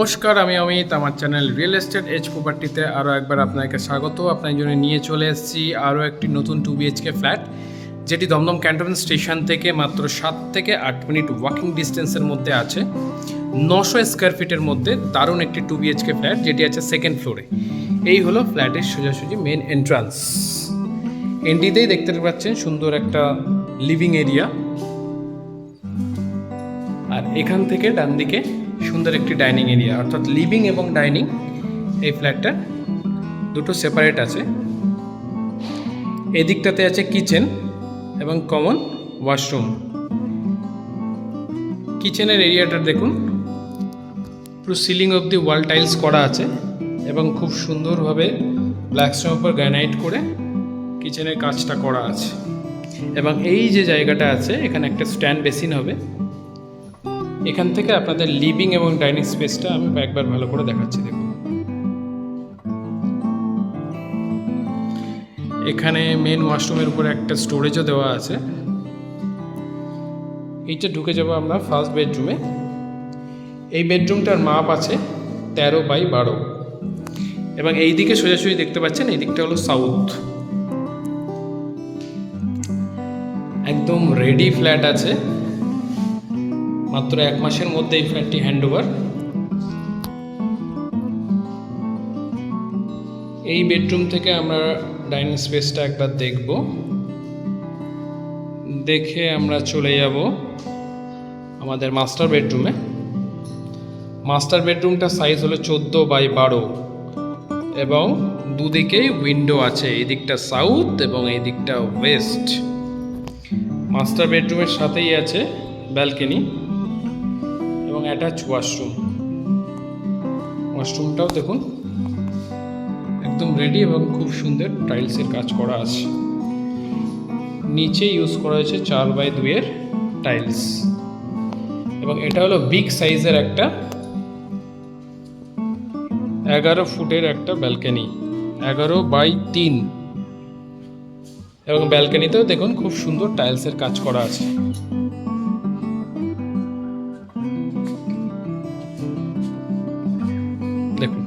নমস্কার, আমি অমিত, আমার চ্যানেল রিয়েল এস্টেট এজ প্রপার্টিতে আরও একবার আপনাকে স্বাগত। আপনার জন্য নিয়ে চলে এসেছি আরও একটি নতুন টু বিএইচকে ফ্ল্যাট যেটি দমদম ক্যান্টনমেন্ট স্টেশন থেকে মাত্র সাত থেকে আট মিনিট ওয়াকিং ডিস্টেন্সের মধ্যে আছে। নশো স্কোয়ার ফিটের মধ্যে দারুণ একটি টু বিএইচকে ফ্ল্যাট যেটি আছে সেকেন্ড ফ্লোরে এই হলো ফ্ল্যাটের সোজাসুজি মেন এন্ট্রান্স এন্ট্রিতেই দেখতে পাচ্ছেন সুন্দর একটা লিভিং এরিয়া আর এখান থেকে ডান দিকে সুন্দর একটি ডাইনিং এরিয়া, অর্থাৎ লিভিং এবং ডাইনিং এই ফ্ল্যাটটার দুটো সেপারেট আছে। এদিকটাতে আছে কিচেন এবং কমন ওয়াশরুম। কিচেনের এরিয়াটা দেখুন, পুরো সিলিং অবধি ওয়াল টাইলস করা আছে এবং খুব সুন্দরভাবে ব্ল্যাক স্টোনের উপর গ্রানাইট করে কিচেনের কাজটা করা আছে। এবং এই যে জায়গাটা আছে, এখানে একটা স্ট্যান্ড বেসিন হবে। এখান থেকে আপনাদের লিভিং এবং ডাইনিং স্পেসটা আমি একবার ভালো করে দেখাচ্ছি, দেখুন। এখানে মেন ওয়াশরুমের উপরে একটা স্টোরেজও দেওয়া আছে। এইটা ঢুকে যাব আমরা ফার্স্ট বেডরুমে এই বেডরুমটার মাপ আছে তেরো বাই বারো। এবং এই দিকে সোজাসুজি দেখতে পাচ্ছেন, এই দিকটা হলো সাউথ একদম রেডি ফ্ল্যাট আছে। মাত্র এক মাসের মধ্যে এই ফ্ল্যাটটি হ্যান্ড ওভার এই বেডরুম থেকে আমরা ডাইনিং স্পেসটা একবার দেখব। দেখে আমরা চলে যাব আমাদের মাস্টার বেডরুমে। মাস্টার বেডরুমটা সাইজ হলো চোদ্দ বাই বারো এবং দুদিকেই উইন্ডো আছে এই দিকটা সাউথ এবং এই দিকটা ওয়েস্ট মাস্টার বেডরুমের সাথেই আছে ব্যালকনি এবং অ্যাটাচ ওয়াশরুম ওয়াশরুমটাও দেখুন, একদম রেডি এবং খুব সুন্দর টাইলসের কাজ করা আছে। নিচে ইউজ করা হয়েছে চার বাই দুইয়ের টাইলস এবং এটা হলো বিগ সাইজের একটা, এগারো ফুটের একটা ব্যালকনি এগারো বাই তিন। এবং ব্যালকনিতেও দেখুন, খুব সুন্দর টাইলসের কাজ করা আছে। দেখুন।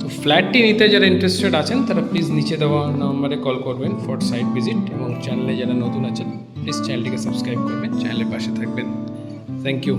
তো ফ্ল্যাটটি নিতে যারা ইন্টারেস্টেড আছেন, তারা প্লিজ নিচে দেওয়া নম্বরে কল করবেন ফর সাইট ভিজিট এবং চ্যানেলে যারা নতুন আছেন প্লিজ চ্যানেলটিকে সাবস্ক্রাইব করবেন চ্যানেলের পাশে থাকবেন। Thank you